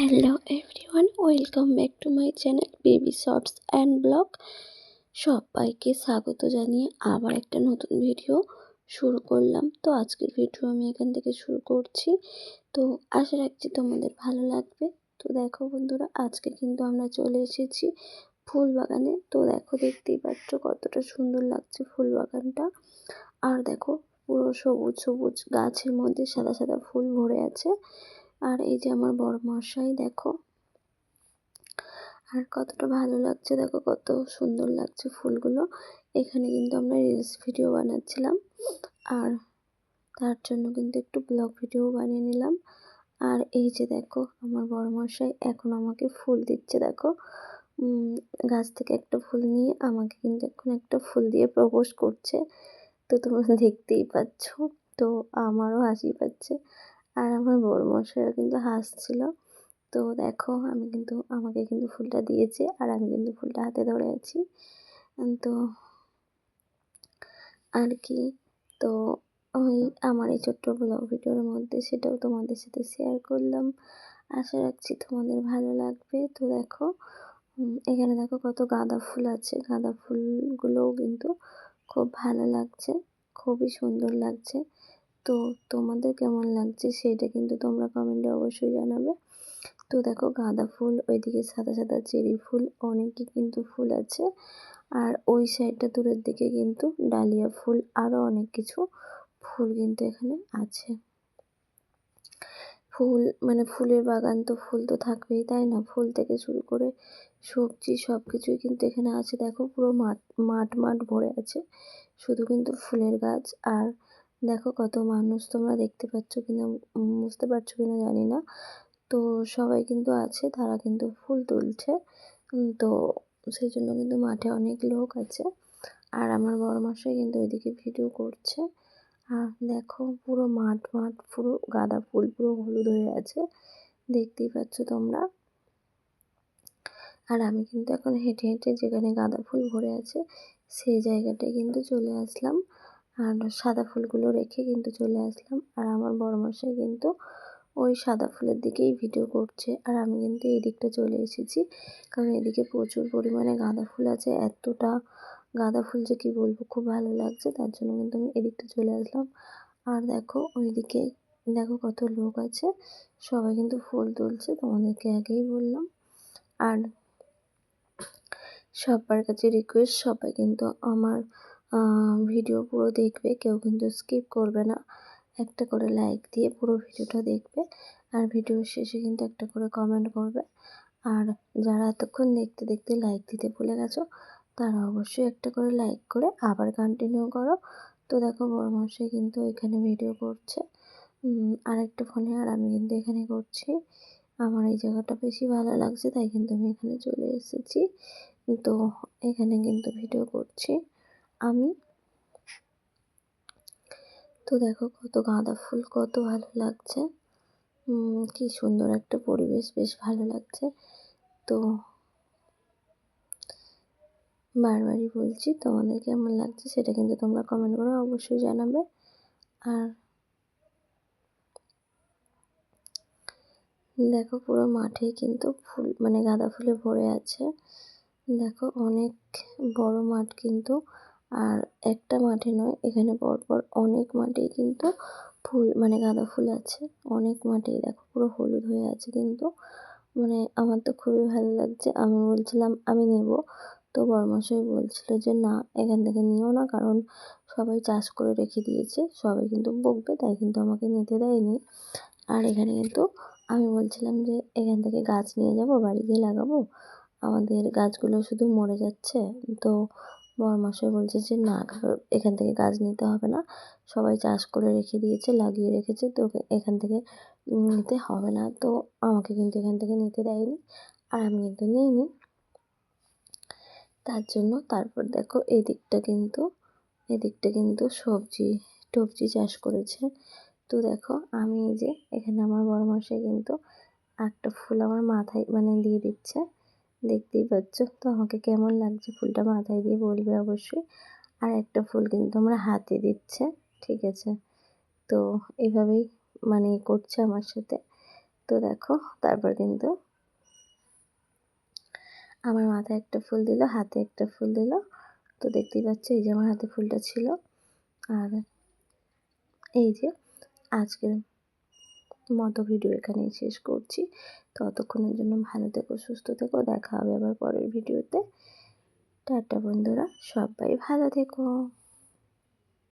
Hello everyone welcome back to my channel baby shorts and blog সবাইকে স্বাগত জানিয়ে আবার একটা নতুন ভিডিও শুরু করলাম। তো আজকের ভিডিও আমি এখান থেকে শুরু করছি। তো আশা রাখছি তোমাদের ভালো লাগবে। তো দেখো বন্ধুরা, আজকে কিন্তু আমরা চলে এসেছি ফুল বাগানে তো দেখো, দেখতেই পাচ্ছ কতটা সুন্দর লাগছে ফুল বাগানটা আর দেখো, পুরো সবুজ সবুজ গাছের মধ্যে সাদা সাদা ফুল ভরে আছে। আর এই যে আমার বড় মশাই দেখো। আর কতটা ভালো লাগছে, দেখো কত সুন্দর লাগছে ফুলগুলো। এখানে কিন্তু আমরা রিলস ভিডিও বানাচ্ছিলাম। আর তার জন্য কিন্তু একটু ব্লগ ভিডিও বানিয়ে নিলাম। আর এই যে দেখো, আমার বড় মশাই এখন আমাকে ফুল দিচ্ছে, দেখো। গাছ থেকে একটা ফুল নিয়ে আমাকে কিন্তু এখন একটা ফুল দিয়ে প্রপোজ করছে। তো তোমরা দেখতেই পাচ্ছ, তো আমারও হাসি পাচ্ছে। আর আমার বড় মশাইও কিন্তু হাসছিল। তো দেখো, আমি কিন্তু, আমাকে কিন্তু ফুলটা দিয়েছে আর আমি কিন্তু ফুলটা হাতে ধরে আছি। তো আর কি, তো ওই আমার এই ছোট্ট ব্লগ ভিডিওর মধ্যে সেটাও তোমাদের সাথে শেয়ার করলাম। আশা রাখছি তোমাদের ভালো লাগবে। তো দেখো এখানে দেখো কত গাঁদা ফুল আছে। গাঁদা ফুলগুলোও কিন্তু খুব ভালো লাগছে, খুবই সুন্দর লাগছে। তো তোমাদের কেমন লাগছে সেটা কিন্তু তোমরা কমেন্টে অবশ্যই জানাবে। তো দেখো গাঁদা ফুল, ওইদিকে সাদা সাদা চেরি ফুল, অনেকই কিন্তু ফুল আছে। আর ওই সাইডটা দূরের দিকে কিন্তু ডালিয়া ফুল আরও অনেক কিছু ফুল কিন্তু এখানে আছে। ফুল মানে ফুলের বাগান তো ফুল তো থাকবেই, তাই না? ফুল থেকে শুরু করে সবজি সব কিছুই কিন্তু এখানে আছে। দেখো পুরো মাঠ মাঠ মাঠ ভরে আছে। শুধু কিন্তু ফুলের গাছ আর দেখো কত মানুষ তোমরা দেখতে পাচ্ছ কিনা বুঝতে পারছ কিনা জানি না। তো সবাই কিন্তু আছে, তারা কিন্তু ফুল তুলছে। তো সেই জন্য কিন্তু মাঠে অনেক লোক আছে। আর আমার বড় মশাই কিন্তু ওইদিকে ভিডিও করছে। আর দেখো পুরো মাঠ মাঠ পুরো গাঁদা ফুল, পুরো হলুদ হয়ে আছে। দেখতেই পাচ্ছ তোমরা। আর আমি কিন্তু এখন হেঁটে হেঁটে যেখানে গাঁদা ফুল ভরে আছে, সেই জায়গাটায় কিন্তু চলে আসলাম। আর সাদা ফুলগুলো রেখে কিন্তু চলে আসলাম। আর আমার বড় মশাই কিন্তু ওই সাদা ফুলের দিকেই ভিডিও করছে। আর আমি কিন্তু এই দিকটা চলে এসেছি। কারণ এদিকে প্রচুর পরিমাণে গাঁদা ফুল আছে। এতটা গাঁদা ফুল যে কী বলব, খুব ভালো লাগছে। তার জন্য কিন্তু আমি এদিকটা চলে আসলাম। আর দেখো, ওইদিকে দেখো কত লোক আছে। সবাই কিন্তু ফুল তুলছে, তোমাদেরকে আগেই বললাম। আর সবার কাছে রিকোয়েস্ট সবাই কিন্তু আমার ভিডিও পুরো দেখবে, কেউ কিন্তু স্কিপ করবে না। একটা করে লাইক দিয়ে পুরো ভিডিওটা দেখবে আর ভিডিওর শেষে কিন্তু একটা করে কমেন্ট করবে। আর যারা এতক্ষণ দেখতে দেখতে লাইক দিতে ভুলে গেছো, তারা অবশ্যই একটা করে লাইক করে আবার কন্টিনিউ করো। তো দেখো বড়মশাই কিন্তু এখানে ভিডিও করছে। আর একটা ফোনে আর আমি কিন্তু এখানে করছি। আমার এই জায়গাটা বেশি ভালো লাগছে, তাই কিন্তু আমি এখানে চলে এসেছি। তো এখানে কিন্তু ভিডিও করছি। আমি? তো দেখো কত গাঁদা ফুল, কত ভালো লাগছে। কি সুন্দর একটা পরিবেশ, বেশ ভালো লাগছে। তো বারবারই বলছি, তোমাদের কেমন লাগছে সেটা কিন্তু তোমরা কমেন্ট করে অবশ্যই জানাবে। আর দেখো পুরো মাঠে কিন্তু ফুল মানে গাঁদা ফুলে ভরে আছে। দেখো অনেক বড় মাঠ কিন্তু আর একটা মাঠে নয়, এখানে পরপর অনেক মাঠেই কিন্তু ফুল মানে গাঁদা ফুল আছে। অনেক মাঠেই, দেখো পুরো হলুদ হয়ে আছে কিন্তু। মানে আমার তো খুবই ভালো লাগছে। আমি বলছিলাম, আমি নেব। তো বরমশাই বলছিল যে, না, এখান থেকে নিও না, কারণ সবাই চাষ করে রেখে দিয়েছে। সবাই কিন্তু বকবে, তাই কিন্তু আমাকে নিতে দেয়নি। আর এখানে কিন্তু আমি বলছিলাম যে, এখান থেকে গাছ নিয়ে যাব, বাড়ি গিয়ে লাগাবো? আমাদের গাছগুলো শুধু মরে যাচ্ছে। তো বরমশাই বলছে যে, না এখান থেকে গাছ নিতে হবে না। সবাই চাষ করে রেখে দিয়েছে, লাগিয়ে রেখেছে। তো এখান থেকে নিতে হবে না। তো আমাকে কিন্তু এখান থেকে নিতে দেয়নি, আর আমি কিন্তু নিইনি। তার জন্য তারপর দেখো, এদিকটা কিন্তু এদিকটা কিন্তু সবজি, টবজি চাষ করেছে। তো দেখো, আমি এই যে, এখানে আমার বড় মশাই কিন্তু একটা ফুল আমার মাথায় মানে দিয়ে দিচ্ছে। দেখতেই পাচ্ছ। তো আমাকে কেমন লাগছে ফুলটা মাথায় দিয়ে বলবে অবশ্যই। আর একটা ফুল কিন্তু আমরা হাতে দিচ্ছে, ঠিক আছে? তো এভাবেই মানে করছে আমার সাথে। তো দেখো, তারপর কিন্তু আমার মাথায় একটা ফুল দিল, হাতে একটা ফুল দিল। তো দেখতেই পাচ্ছ, এই যে আমার হাতে ফুলটা ছিল। আর এই যে আজকের মতো ভিডিও এখানেই শেষ করছি। ততক্ষণের জন্য ভালো থেকো, সুস্থ থেকো। দেখা হবে আবার পরের ভিডিওতে টাটা বন্ধুরা, সবাই ভালো থেকো।